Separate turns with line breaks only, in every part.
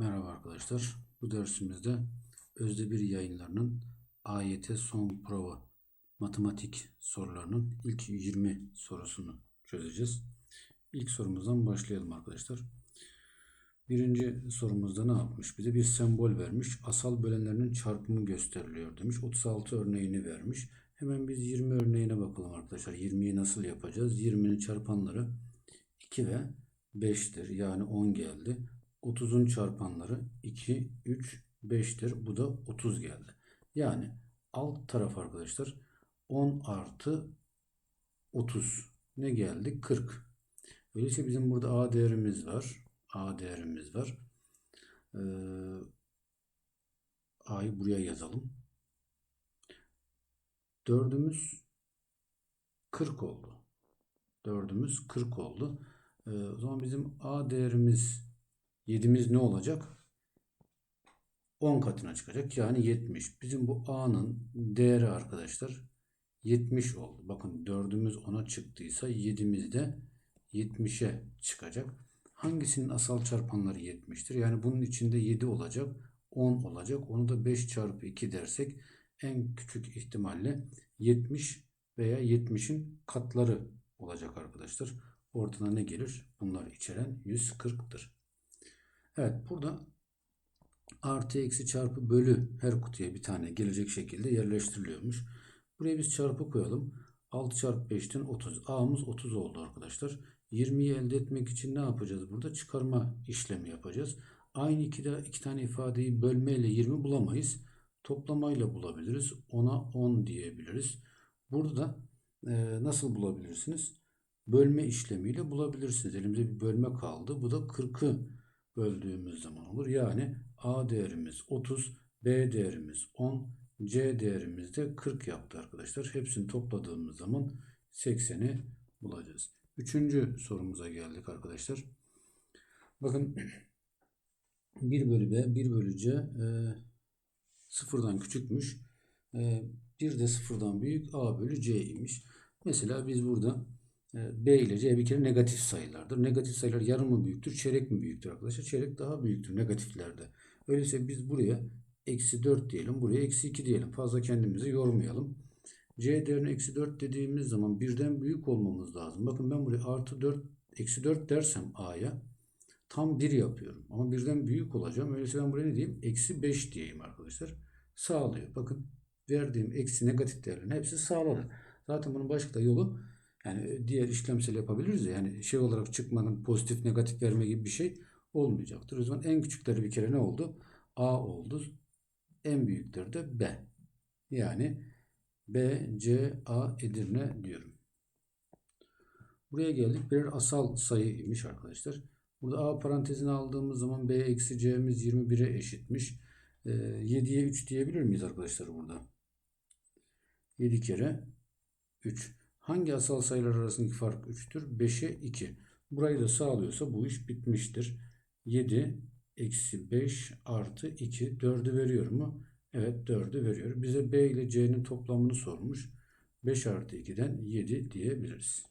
Merhaba arkadaşlar. Bu dersimizde Özde bir yayınlarının AYT son prova matematik sorularının ilk 20 sorusunu çözeceğiz. İlk sorumuzdan başlayalım arkadaşlar. Birinci sorumuzda ne yapmış? Bize bir sembol vermiş. Asal bölenlerinin çarpımı gösteriliyor demiş. 36 örneğini vermiş. Hemen biz 20 örneğine bakalım arkadaşlar. 20'yi nasıl yapacağız? 20'nin çarpanları 2 ve 5'tir. Yani 10 geldi. 30'un çarpanları 2, 3, 5'tir. Bu da 30 geldi. Yani alt taraf arkadaşlar 10 artı 30 ne geldi? 40. Öyleyse bizim burada A değerimiz var. A değerimiz var. Ee, A'yı buraya yazalım. Dördümüz 40 oldu. Dördümüz 40 oldu. Ee, o zaman bizim A değerimiz 7'miz ne olacak? 10 katına çıkacak. Yani 70. Bizim bu A'nın değeri arkadaşlar 70 oldu. Bakın 4'ümüz 10'a çıktıysa 7'miz de 70'e çıkacak. Hangisinin asal çarpanları 70'tir? Yani bunun içinde 7 olacak. 10 olacak. Onu da 5 çarpı 2 dersek en küçük ihtimalle 70 veya 70'in katları olacak arkadaşlar. Ortana ne gelir? Bunlar içeren 140'tır. Evet burada artı eksi çarpı bölü her kutuya bir tane gelecek şekilde yerleştiriliyormuş. Buraya biz çarpı koyalım. 6 çarpı 5'ten 30. A'mız 30 oldu arkadaşlar. 20'yi elde etmek için ne yapacağız burada? Çıkarma işlemi yapacağız. Aynı iki, de, iki tane ifadeyi bölme ile 20 bulamayız. Toplamayla bulabiliriz. 10'a 10 diyebiliriz. Burada da e, nasıl bulabilirsiniz? Bölme işlemiyle bulabilirsiniz. Elimizde bir bölme kaldı. Bu da 40'ı böldüğümüz zaman olur. Yani A değerimiz 30, B değerimiz 10, C değerimiz de 40 yaptı arkadaşlar. Hepsini topladığımız zaman 80'i bulacağız. Üçüncü sorumuza geldik arkadaşlar. Bakın 1 bölü B, 1 bölü C e, sıfırdan küçükmüş. E, bir de sıfırdan büyük A bölü C imiş. Mesela biz burada B ile C bir kere negatif sayılardır. Negatif sayılar yarım mı büyüktür, çeyrek mi büyüktür arkadaşlar? Çeyrek daha büyüktür negatiflerde. Öyleyse biz buraya eksi 4 diyelim, buraya eksi 2 diyelim. Fazla kendimizi yormayalım. C değerine eksi 4 dediğimiz zaman birden büyük olmamız lazım. Bakın ben buraya artı 4, eksi 4 dersem A'ya tam 1 yapıyorum. Ama birden büyük olacağım. Öyleyse ben buraya ne diyeyim? Eksi 5 diyeyim arkadaşlar. Sağlıyor. Bakın verdiğim eksi negatif değerlerin hepsi sağladı. Zaten bunun başka da yolu yani diğer işlemsel yapabiliriz ya. Yani şey olarak çıkmanın pozitif negatif verme gibi bir şey olmayacaktır. O zaman en küçükleri bir kere ne oldu? A oldu. En büyükleri de B. Yani B, C, A, Edirne diyorum. Buraya geldik. Birer asal sayıymış arkadaşlar. Burada A parantezini aldığımız zaman B eksi C'miz 21'e eşitmiş. E, 7'ye 3 diyebilir miyiz arkadaşlar burada? 7 kere 3. Hangi asal sayılar arasındaki fark 3'tür? 5'e 2. Burayı da sağlıyorsa bu iş bitmiştir. 7 eksi 5 artı 2 4'ü veriyor mu? Evet 4'ü veriyor. Bize B ile C'nin toplamını sormuş. 5 artı 2'den 7 diyebiliriz.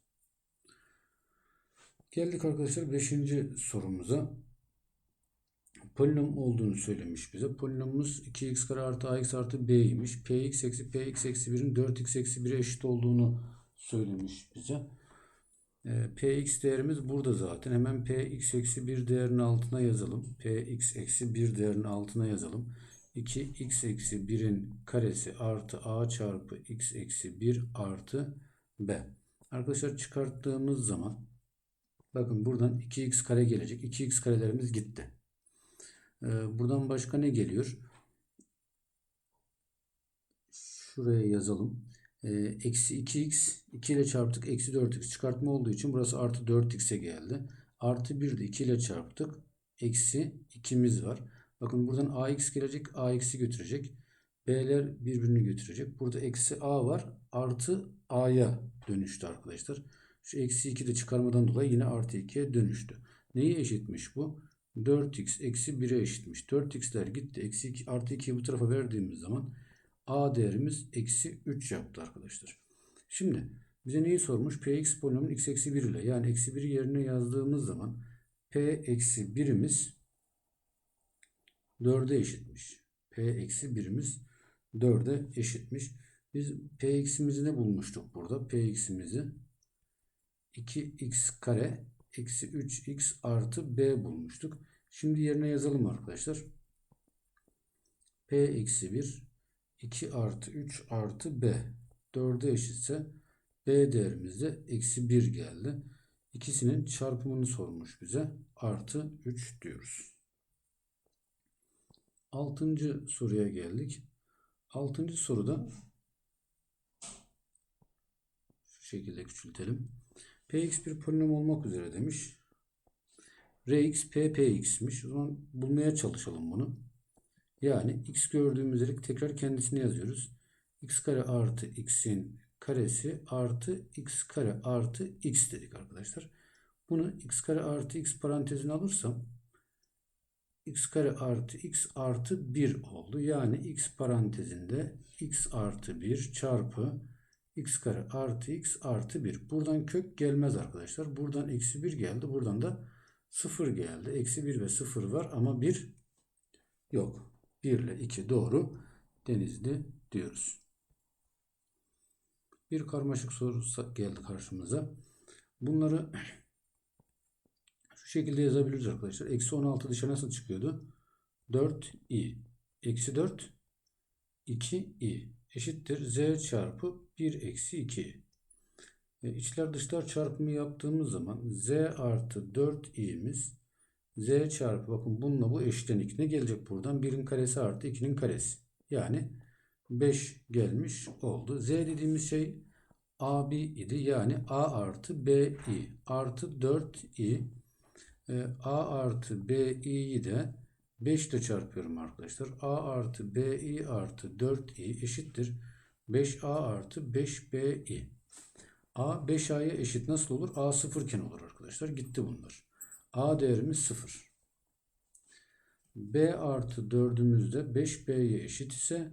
Geldik arkadaşlar 5. sorumuza. Polinom olduğunu söylemiş bize. Polinomumuz 2x kare artı ax artı b'ymiş. px eksi px eksi 1'in 4x eksi 1'e eşit olduğunu söylemiş bize. E, px değerimiz burada zaten. Hemen px eksi 1 değerinin altına yazalım. px eksi 1 değerinin altına yazalım. 2x eksi 1'in karesi artı a çarpı x eksi 1 artı b. Arkadaşlar çıkarttığımız zaman bakın buradan 2x kare gelecek. 2x karelerimiz gitti. Ee, buradan başka ne geliyor? Şuraya yazalım. Ee, eksi 2x 2 ile çarptık. Eksi 4x çıkartma olduğu için burası artı 4x'e geldi. Artı 1 de 2 ile çarptık. Eksi 2'miz var. Bakın buradan ax gelecek. ax'i götürecek. b'ler birbirini götürecek. Burada eksi a var. Artı a'ya dönüştü arkadaşlar. Şu eksi 2 de çıkarmadan dolayı yine artı 2'ye dönüştü. Neyi eşitmiş bu? 4x eksi 1'e eşitmiş. 4x'ler gitti. Eksi 2, artı 2'yi bu tarafa verdiğimiz zaman a değerimiz eksi 3 yaptı arkadaşlar. Şimdi bize neyi sormuş? px polinomun x eksi 1 ile yani eksi 1'i yerine yazdığımız zaman p eksi 1'imiz 4'e eşitmiş. P eksi 1'imiz 4'e eşitmiş. Biz P eksimizi ne bulmuştuk burada? P eksimizi 2x kare eksi 3x artı b bulmuştuk. Şimdi yerine yazalım arkadaşlar. P eksi 1 2 artı 3 artı b 4'e eşitse b değerimiz de eksi 1 geldi. İkisinin çarpımını sormuş bize. Artı 3 diyoruz. Altıncı soruya geldik. Altıncı soruda şu şekilde küçültelim. Px bir polinom olmak üzere demiş. Rx ppx'miş. O zaman bulmaya çalışalım bunu. Yani x gördüğümüz yere tekrar kendisini yazıyoruz. x kare artı x'in karesi artı x kare artı x dedik arkadaşlar. Bunu x kare artı x parantezine alırsam x kare artı x artı 1 oldu. Yani x parantezinde x artı 1 çarpı x kare artı x artı 1. Buradan kök gelmez arkadaşlar. Buradan eksi 1 geldi. Buradan da 0 geldi. Eksi 1 ve 0 var ama 1 yok. 1 ile 2 doğru. Denizli diyoruz. Bir karmaşık soru geldi karşımıza. Bunları şu şekilde yazabiliriz arkadaşlar. Eksi 16 dışa nasıl çıkıyordu? 4i. Eksi 4 2i eşittir z çarpı 1 eksi 2. E, içler dışlar çarpımı yaptığımız zaman z artı 4i'miz z çarpı bakın bununla bu eşitlenir. Ne gelecek buradan? 1'in karesi artı 2'nin karesi. Yani 5 gelmiş oldu. Z dediğimiz şey AB idi. Yani A artı BI artı 4i e, A artı BI'yi de 5 ile çarpıyorum arkadaşlar. A artı BI artı 4i eşittir. 5A artı 5BI. A 5A'ya eşit nasıl olur? A 0 iken olur arkadaşlar. Gitti bunlar. A değerimiz 0. B artı 4'ümüz de 5B'ye eşit ise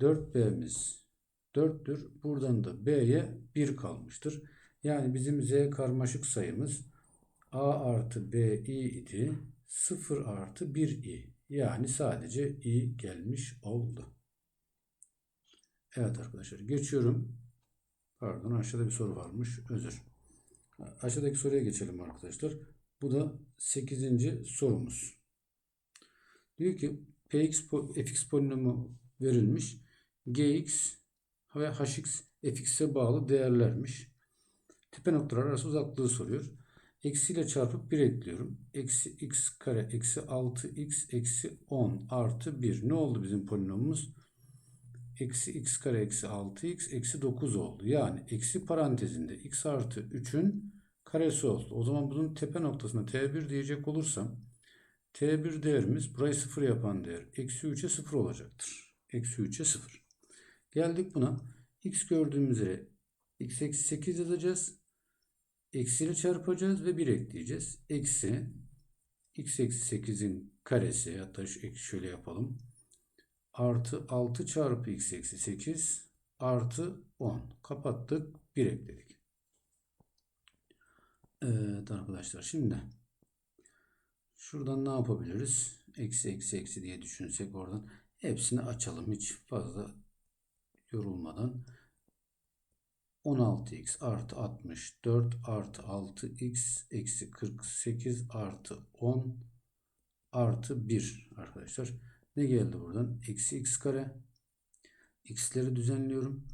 4B'miz 4'tür. Buradan da B'ye 1 kalmıştır. Yani bizim Z karmaşık sayımız A artı BI idi. 0 artı 1i. Yani sadece i gelmiş oldu. Evet arkadaşlar geçiyorum. Pardon aşağıda bir soru varmış. Özür. Aşağıdaki soruya geçelim arkadaşlar. Bu da 8. sorumuz. Diyor ki px fx polinomu verilmiş. gx ve hx fx'e bağlı değerlermiş. Tepe noktalar arası uzaklığı soruyor. Eksiyle çarpıp 1 ekliyorum. Eksi x kare eksi 6x eksi 10 artı 1. Ne oldu bizim polinomumuz? Eksi x kare eksi 6x eksi 9 oldu. Yani eksi parantezinde x artı 3'ün karesi oldu. O zaman bunun tepe noktasına t1 diyecek olursam t1 değerimiz burayı 0 yapan değer. Eksi 3'e 0 olacaktır. Eksi 3'e 0. Geldik buna. x gördüğümüz yere x eksi 8 yazacağız. Eksiyle çarpacağız ve 1 ekleyeceğiz. Eksi x eksi 8'in karesi hatta şu eksi şöyle yapalım. Artı 6 çarpı x eksi 8 artı 10. Kapattık. 1 ekledik. Evet arkadaşlar şimdi şuradan ne yapabiliriz? Eksi eksi eksi diye düşünsek oradan hepsini açalım hiç fazla yorulmadan. 16x artı 64 artı 6x eksi 48 artı 10 artı 1 arkadaşlar. Ne geldi buradan? Eksi x kare. x'leri düzenliyorum.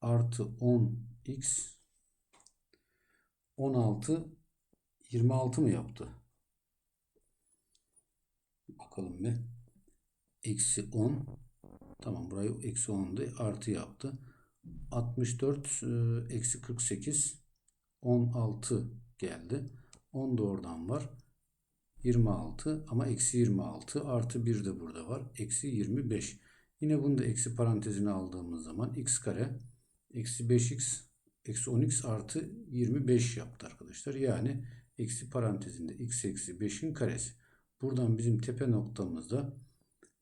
Artı 10x 16 26 mı yaptı? Bakalım bir. Eksi 10 tamam burayı eksi 10'du artı yaptı. 64 e, eksi 48 16 geldi. 10 da oradan var. 26 ama eksi 26 artı 1 de burada var. Eksi 25. Yine bunu da eksi parantezine aldığımız zaman x kare eksi 5x eksi 10x artı 25 yaptı arkadaşlar. Yani eksi parantezinde x eksi 5'in karesi. Buradan bizim tepe noktamızda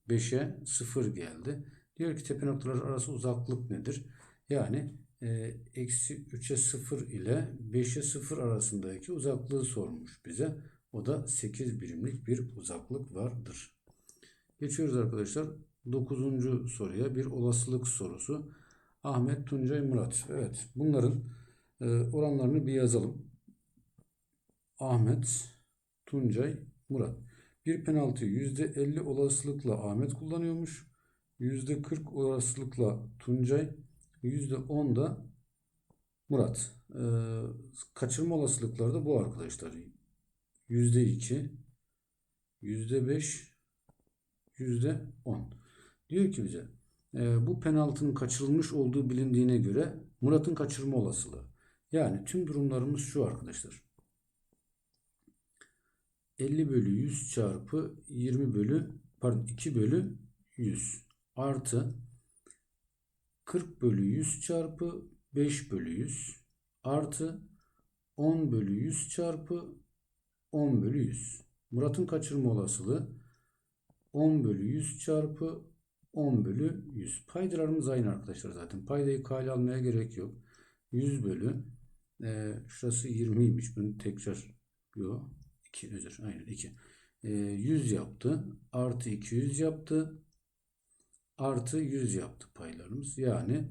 5'e 0 geldi. Diyor ki tepe noktalar arası uzaklık nedir? Yani e, eksi 3'e 0 ile 5'e 0 arasındaki uzaklığı sormuş bize. O da 8 birimlik bir uzaklık vardır. Geçiyoruz arkadaşlar 9. soruya bir olasılık sorusu. Ahmet, Tuncay, Murat. Evet bunların e, oranlarını bir yazalım. Ahmet, Tuncay, Murat. Bir penaltıyı %50 olasılıkla Ahmet kullanıyormuş. %40 olasılıkla Tuncay, %10 da Murat. Ee, kaçırma olasılıkları da bu arkadaşlar. %2, %5, %10. Diyor ki bize bu penaltının kaçırılmış olduğu bilindiğine göre Murat'ın kaçırma olasılığı. Yani tüm durumlarımız şu arkadaşlar. 50 bölü 100 çarpı 20 bölü pardon 2 bölü 100 artı 40 bölü 100 çarpı 5 bölü 100 artı 10 bölü 100 çarpı 10 bölü 100. Murat'ın kaçırma olasılığı 10 bölü 100 çarpı 10 bölü 100. Paydalarımız aynı arkadaşlar zaten. Paydayı kale almaya gerek yok. 100 bölü e, şurası 20'ymiş. Bunu tekrar yok. 2 özür. Aynen 2. E, 100 yaptı. Artı 200 yaptı. Artı 100 yaptı paylarımız. Yani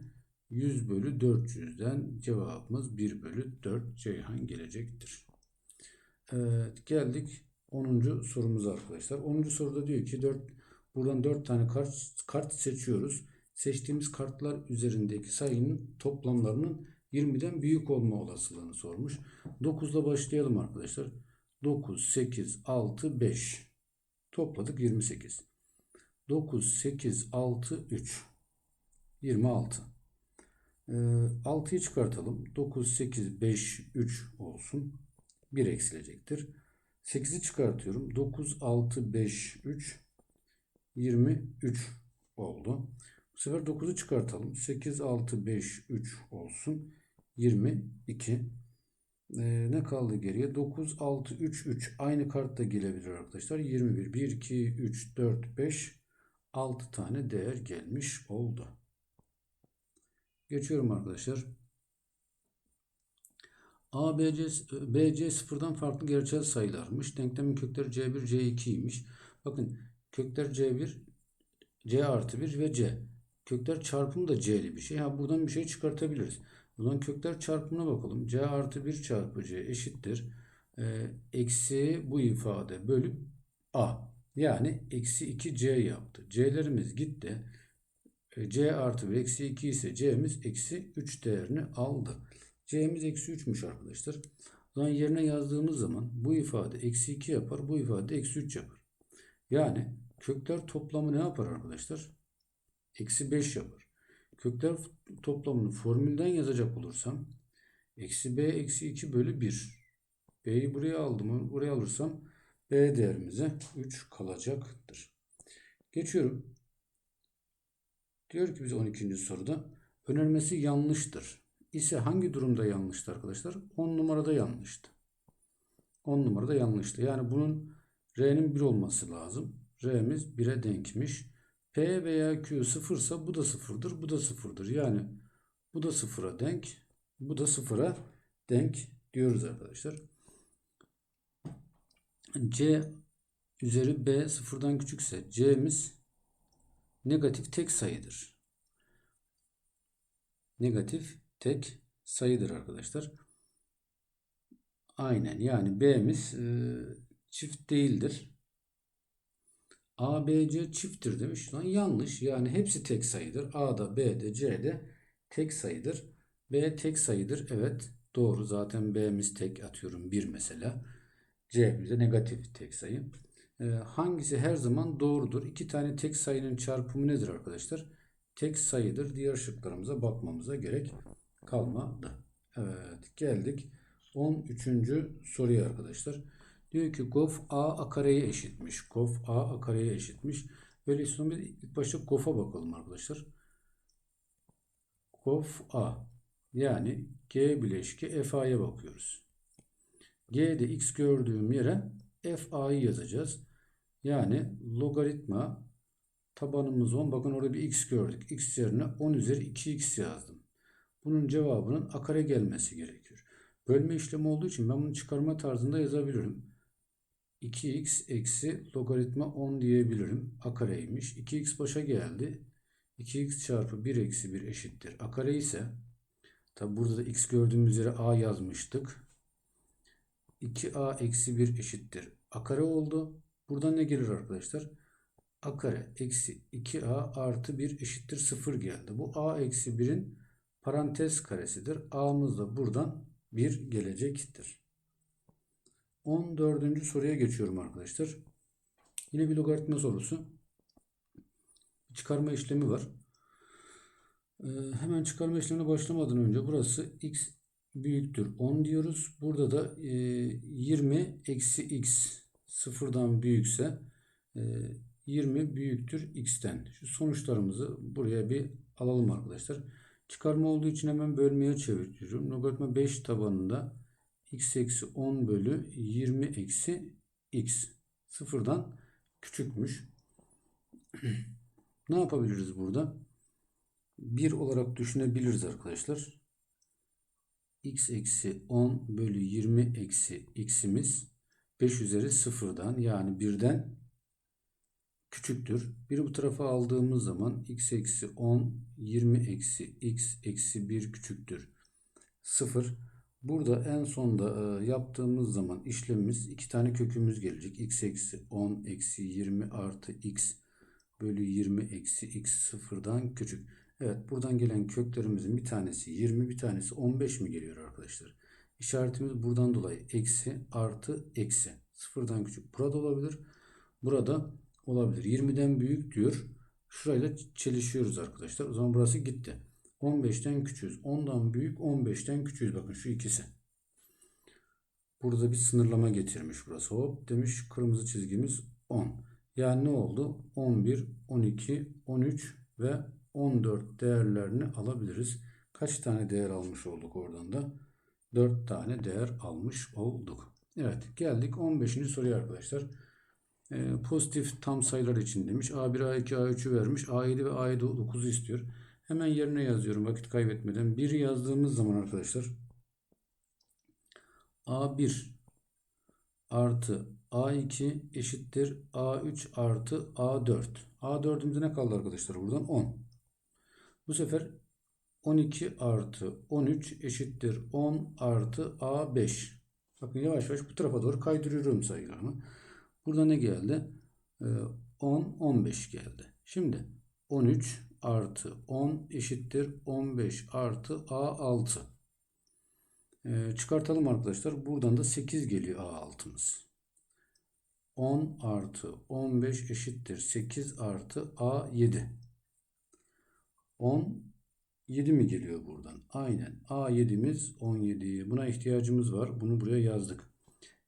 100 bölü 400'den cevabımız 1 bölü 4 Ceyhan gelecektir. Evet, geldik 10. sorumuza arkadaşlar. 10. soruda diyor ki 4 buradan 4 tane kart, kart seçiyoruz. Seçtiğimiz kartlar üzerindeki sayının toplamlarının 20'den büyük olma olasılığını sormuş. 9 ile başlayalım arkadaşlar. 9, 8, 6, 5. Topladık 28. 9, 8, 6, 3. 26. Ee, 6'yı çıkartalım. 9, 8, 5, 3 olsun. 1 eksilecektir. 8'i çıkartıyorum. 9, 6, 5, 3, 23 oldu. Bu sefer 9'u çıkartalım. 8, 6, 5, 3 olsun. 22. Ee, ne kaldı geriye? 9, 6, 3, 3. Aynı kartta gelebilir arkadaşlar. 21. 1, 2, 3, 4, 5, 6 tane değer gelmiş oldu. Geçiyorum arkadaşlar. A, B, C, B, C sıfırdan farklı gerçel sayılarmış. Denklemin kökleri C1, C2'ymiş. Bakın kökler C1, C artı 1 ve C. Kökler çarpımı da C'li bir şey. Ha, buradan bir şey çıkartabiliriz. Zaman kökler çarpımına bakalım. C artı 1 çarpı C eşittir. Ee, eksi bu ifade bölü A. Yani eksi 2C yaptı. C'lerimiz gitti. E, C artı 1 eksi 2 ise C'miz eksi 3 değerini aldı. C'miz eksi 3'müş arkadaşlar. Zaman yerine yazdığımız zaman bu ifade eksi 2 yapar. Bu ifade eksi 3 yapar. Yani kökler toplamı ne yapar arkadaşlar? Eksi 5 yapar. Kökler toplamını formülden yazacak olursam eksi b eksi 2 bölü 1. B'yi buraya aldım. Buraya alırsam B değerimize 3 kalacaktır. Geçiyorum. Diyor ki bize 12. soruda önermesi yanlıştır. İse hangi durumda yanlıştı arkadaşlar? 10 numarada yanlıştı. 10 numarada yanlıştı. Yani bunun R'nin 1 olması lazım. R'miz 1'e denkmiş. P veya Q sıfırsa bu da sıfırdır. Bu da sıfırdır. Yani bu da sıfıra denk. Bu da sıfıra denk diyoruz arkadaşlar. C üzeri B sıfırdan küçükse C'miz negatif tek sayıdır. Negatif tek sayıdır arkadaşlar. Aynen yani B'miz e, çift değildir. A, B, C çifttir demiş. Lan yanlış. Yani hepsi tek sayıdır. A da B de C de tek sayıdır. B tek sayıdır. Evet doğru. Zaten B'miz tek atıyorum 1 mesela. C bize negatif tek sayı. Ee, hangisi her zaman doğrudur? İki tane tek sayının çarpımı nedir arkadaşlar? Tek sayıdır. Diğer şıklarımıza bakmamıza gerek kalmadı. Evet geldik 13. soruya arkadaşlar. Diyor ki gof a a kareye eşitmiş. Gof a a kareye eşitmiş. Öyleyse biz ilk başta gof'a bakalım arkadaşlar. Gof a yani g bileşki f a'ya bakıyoruz. G'de x gördüğüm yere f a'yı yazacağız. Yani logaritma tabanımız 10. Bakın orada bir x gördük. x yerine 10 üzeri 2x yazdım. Bunun cevabının a kare gelmesi gerekiyor. Bölme işlemi olduğu için ben bunu çıkarma tarzında yazabilirim. 2x eksi logaritma 10 diyebilirim. A kareymiş. 2x başa geldi. 2x çarpı 1 eksi 1 eşittir. A kare ise tabi burada da x gördüğümüz yere a yazmıştık. 2a eksi 1 eşittir. A kare oldu. Buradan ne gelir arkadaşlar? A kare eksi 2a artı 1 eşittir 0 geldi. Bu a eksi 1'in parantez karesidir. A'mız da buradan 1 gelecektir. 14. soruya geçiyorum arkadaşlar. Yine bir logaritma sorusu. Çıkarma işlemi var. Ee, hemen çıkarma işlemine başlamadan önce burası x büyüktür 10 diyoruz. Burada da e, 20 eksi x sıfırdan büyükse e, 20 büyüktür x'ten. Şu sonuçlarımızı buraya bir alalım arkadaşlar. Çıkarma olduğu için hemen bölmeye çeviriyorum. Logaritma 5 tabanında x eksi 10 bölü 20 eksi x. Sıfırdan küçükmüş. ne yapabiliriz burada? 1 olarak düşünebiliriz arkadaşlar. x eksi 10 bölü 20 eksi x'imiz 5 üzeri sıfırdan yani birden küçüktür. Biri bu tarafa aldığımız zaman x eksi 10 20 eksi x eksi 1 küçüktür. 0. Burada en sonda e, yaptığımız zaman işlemimiz iki tane kökümüz gelecek. x eksi 10 eksi 20 artı x bölü 20 eksi x sıfırdan küçük. Evet buradan gelen köklerimizin bir tanesi 20 bir tanesi 15 mi geliyor arkadaşlar? İşaretimiz buradan dolayı eksi artı eksi. Sıfırdan küçük. Burada olabilir. Burada olabilir. 20'den büyük diyor. Şurayla çelişiyoruz arkadaşlar. O zaman burası gitti. 15'ten küçüğüz. 10'dan büyük 15'ten küçüğüz. Bakın şu ikisi. Burada bir sınırlama getirmiş burası. Hop demiş kırmızı çizgimiz 10. Yani ne oldu? 11, 12, 13 ve 14 değerlerini alabiliriz. Kaç tane değer almış olduk oradan da? 4 tane değer almış olduk. Evet geldik 15. soruya arkadaşlar. Ee, pozitif tam sayılar için demiş. A1, A2, A3'ü vermiş. A7 ve A9'u istiyor. Hemen yerine yazıyorum vakit kaybetmeden. 1'i yazdığımız zaman arkadaşlar A1 artı A2 eşittir A3 artı A4. A4'ümüzde ne kaldı arkadaşlar buradan? 10. Bu sefer 12 artı 13 eşittir 10 artı A5. Bakın yavaş yavaş bu tarafa doğru kaydırıyorum sayılarımı. Burada ne geldi? 10, 15 geldi. Şimdi 13 artı 10 eşittir 15 artı A6. Ee, çıkartalım arkadaşlar. Buradan da 8 geliyor A6'mız. 10 artı 15 eşittir 8 artı A7. 10 7 mi geliyor buradan? Aynen. A7'miz 17. Buna ihtiyacımız var. Bunu buraya yazdık.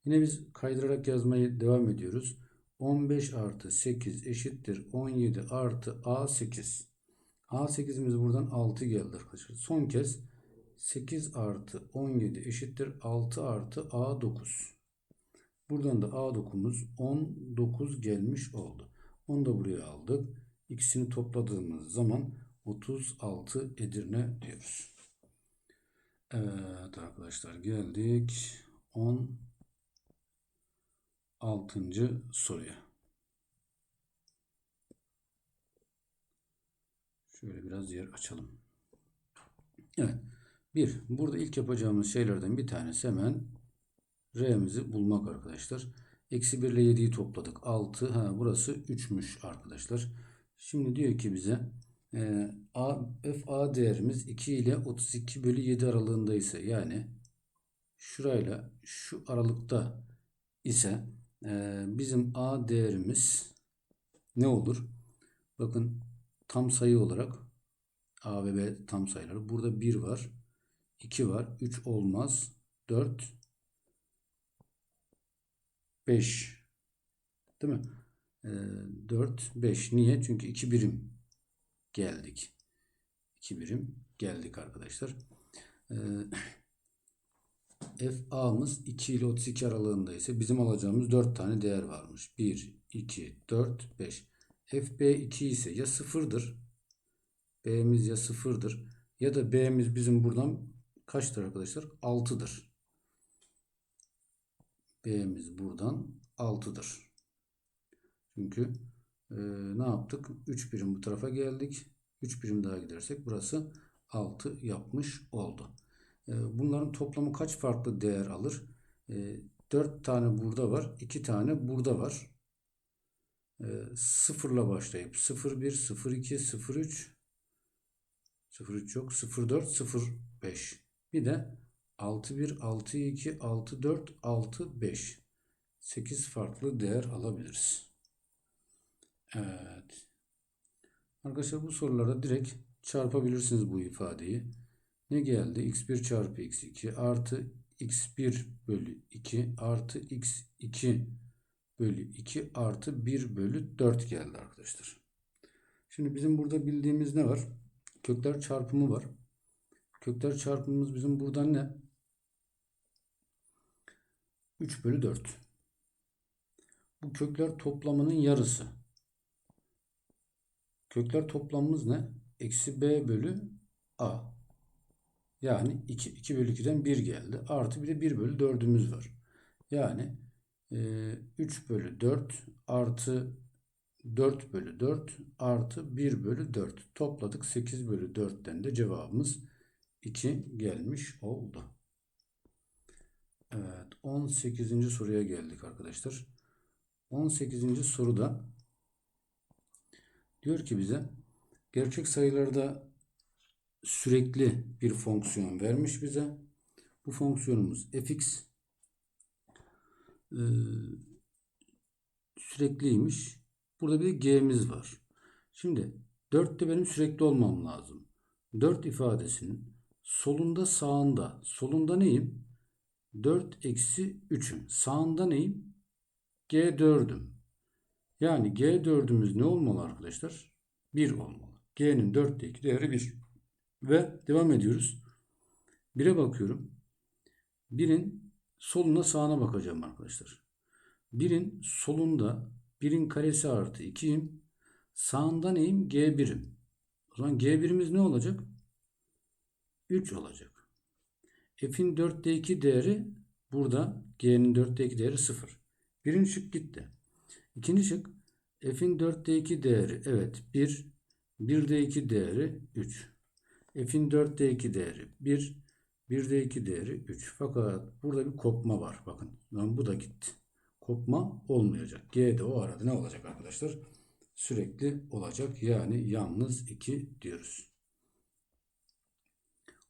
Yine biz kaydırarak yazmaya devam ediyoruz. 15 artı 8 eşittir 17 artı A8. A8'imiz buradan 6 geldi arkadaşlar. Son kez 8 artı 17 eşittir 6 artı A9. Buradan da A9'umuz 19 gelmiş oldu. Onu da buraya aldık. İkisini topladığımız zaman 36 Edirne diyoruz. Evet arkadaşlar geldik 16. soruya. Şöyle biraz yer açalım. Evet. Bir, burada ilk yapacağımız şeylerden bir tanesi hemen R'mizi bulmak arkadaşlar. Eksi 1 ile 7'yi topladık. 6. Ha, burası 3'müş arkadaşlar. Şimdi diyor ki bize e, A, f a değerimiz 2 ile 32 bölü 7 aralığında ise yani şurayla şu aralıkta ise e, bizim a değerimiz ne olur? Bakın tam sayı olarak a ve b tam sayıları. Burada 1 var. 2 var. 3 olmaz. 4 5 değil mi? E, 4 5 niye? Çünkü 2 birim geldik. 2 birim geldik arkadaşlar. Ee, FA'mız 2 ile 32 aralığında ise bizim alacağımız 4 tane değer varmış. 1, 2, 4, 5. FB 2 ise ya 0'dır. B'miz ya 0'dır. Ya da B'miz bizim buradan kaçtır arkadaşlar? 6'dır. B'miz buradan 6'dır. Çünkü e, ne yaptık? 3 birim bu tarafa geldik. 3 birim daha gidersek burası 6 yapmış oldu. E, bunların toplamı kaç farklı değer alır? E, 4 tane burada var. 2 tane burada var. E, sıfırla başlayıp 01, 02, 03 03 yok. 04, 05. Bir de 61, 62, 64, 65. 8 farklı değer alabiliriz. Evet. Arkadaşlar bu sorularda direkt çarpabilirsiniz bu ifadeyi. Ne geldi? x1 çarpı x2 artı x1 bölü 2 artı x2 bölü 2 artı 1 bölü 4 geldi arkadaşlar. Şimdi bizim burada bildiğimiz ne var? Kökler çarpımı var. Kökler çarpımımız bizim buradan ne? 3 bölü 4. Bu kökler toplamının yarısı. Kökler toplamımız ne? Eksi b bölü a. Yani 2. 2 bölü 2'den 1 geldi. Artı bir de 1 bölü 4'ümüz var. Yani 3 bölü 4 artı 4 bölü 4 artı 1 bölü 4. Topladık 8 bölü 4'ten de cevabımız 2 gelmiş oldu. Evet 18. soruya geldik arkadaşlar. 18. soruda diyor ki bize gerçek sayılarda sürekli bir fonksiyon vermiş bize. Bu fonksiyonumuz fx ee, sürekliymiş. Burada bir de g'miz var. Şimdi 4'te benim sürekli olmam lazım. 4 ifadesinin solunda sağında. Solunda neyim? 4 eksi 3'üm. Sağında neyim? G4'üm. Yani G4'ümüz ne olmalı arkadaşlar? 1 olmalı. G'nin 4'teki değeri 1. Ve devam ediyoruz. 1'e bakıyorum. 1'in soluna sağına bakacağım arkadaşlar. 1'in solunda 1'in karesi artı 2'yim. Sağında neyim? G1'im. O zaman G1'imiz ne olacak? 3 olacak. F'in 4'te 2 değeri burada. G'nin 4'te 2 değeri 0. Birinci şık gitti. İkinci şık F'in 4'te 2 değeri evet 1. 1'de 2 değeri 3. F'in 4'te 2 değeri 1. 1'de 2 değeri 3. Fakat burada bir kopma var. Bakın. Yani bu da gitti. Kopma olmayacak. G'de o arada ne olacak arkadaşlar? Sürekli olacak. Yani yalnız 2 diyoruz.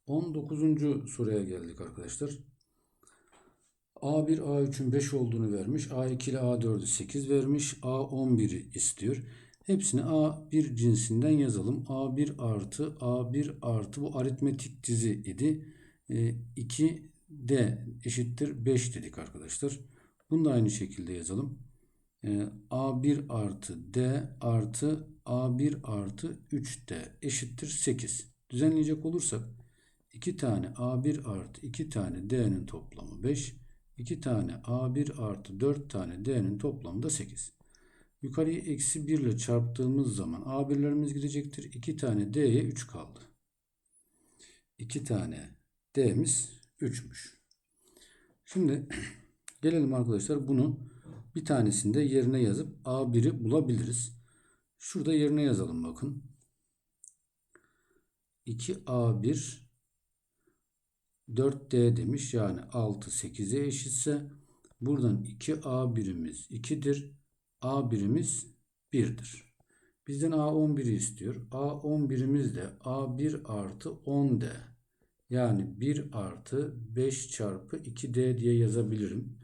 19. soruya geldik arkadaşlar. A1, A3'ün 5 olduğunu vermiş. A2 ile A4'ü 8 vermiş. A11'i istiyor. Hepsini A1 cinsinden yazalım. A1 artı A1 artı bu aritmetik dizi idi. E, 2D eşittir 5 dedik arkadaşlar. Bunu da aynı şekilde yazalım. E, A1 artı D artı A1 artı 3D eşittir 8. Düzenleyecek olursak 2 tane A1 artı 2 tane D'nin toplamı 5. 2 tane A1 artı 4 tane D'nin toplamı da 8. Yukarıyı eksi 1 ile çarptığımız zaman A1'lerimiz gidecektir. 2 tane D'ye 3 kaldı. 2 tane D'miz 3'müş. Şimdi gelelim arkadaşlar bunu bir tanesinde yerine yazıp A1'i bulabiliriz. Şurada yerine yazalım bakın. 2A1 4D demiş. Yani 6 8'e eşitse buradan 2A birimiz 2'dir. A birimiz 1'dir. Bizden A11'i istiyor. A11'imiz de A1 artı 10D. Yani 1 artı 5 çarpı 2D diye yazabilirim.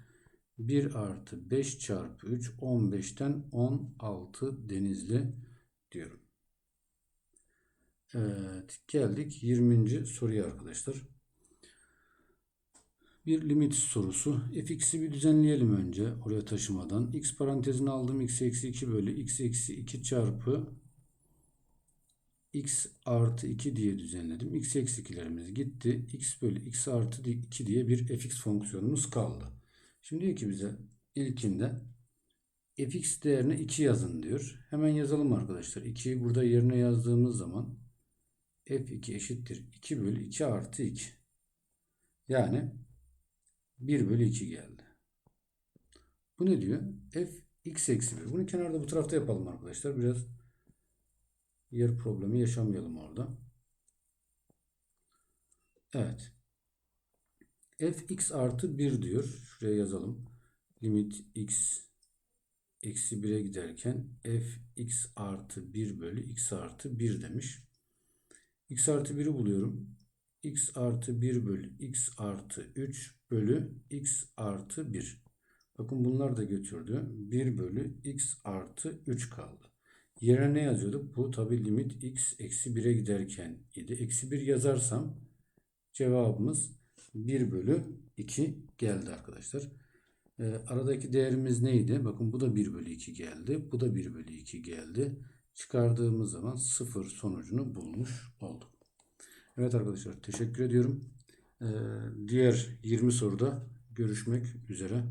1 artı 5 çarpı 3 15'ten 16 denizli diyorum. Evet geldik 20. soruya arkadaşlar. Bir limit sorusu. fx'i bir düzenleyelim önce oraya taşımadan. x parantezine aldım x eksi 2 bölü x eksi 2 çarpı x artı 2 diye düzenledim. x eksi 2'lerimiz gitti. x bölü x artı 2 diye bir fx fonksiyonumuz kaldı. Şimdi diyor ki bize ilkinde fx değerine 2 yazın diyor. Hemen yazalım arkadaşlar. 2'yi burada yerine yazdığımız zaman f2 eşittir 2 bölü 2 artı 2. Yani 1 bölü 2 geldi. Bu ne diyor? f x eksi 1. Bunu kenarda bu tarafta yapalım arkadaşlar. Biraz yer problemi yaşamayalım orada. Evet. f x artı 1 diyor. Şuraya yazalım. Limit x eksi 1'e giderken f x artı 1 bölü x artı 1 demiş. x artı 1'i buluyorum. x artı 1 bölü x artı 3 bölü x artı 1. Bakın bunlar da götürdü. 1 bölü x artı 3 kaldı. Yerine ne yazıyorduk? Bu tabi limit x eksi 1'e giderken idi. Eksi 1 yazarsam cevabımız 1 bölü 2 geldi arkadaşlar. Ee, aradaki değerimiz neydi? Bakın bu da 1 bölü 2 geldi. Bu da 1 bölü 2 geldi. Çıkardığımız zaman 0 sonucunu bulmuş olduk. Evet arkadaşlar teşekkür ediyorum. Ee, diğer 20 soruda görüşmek üzere.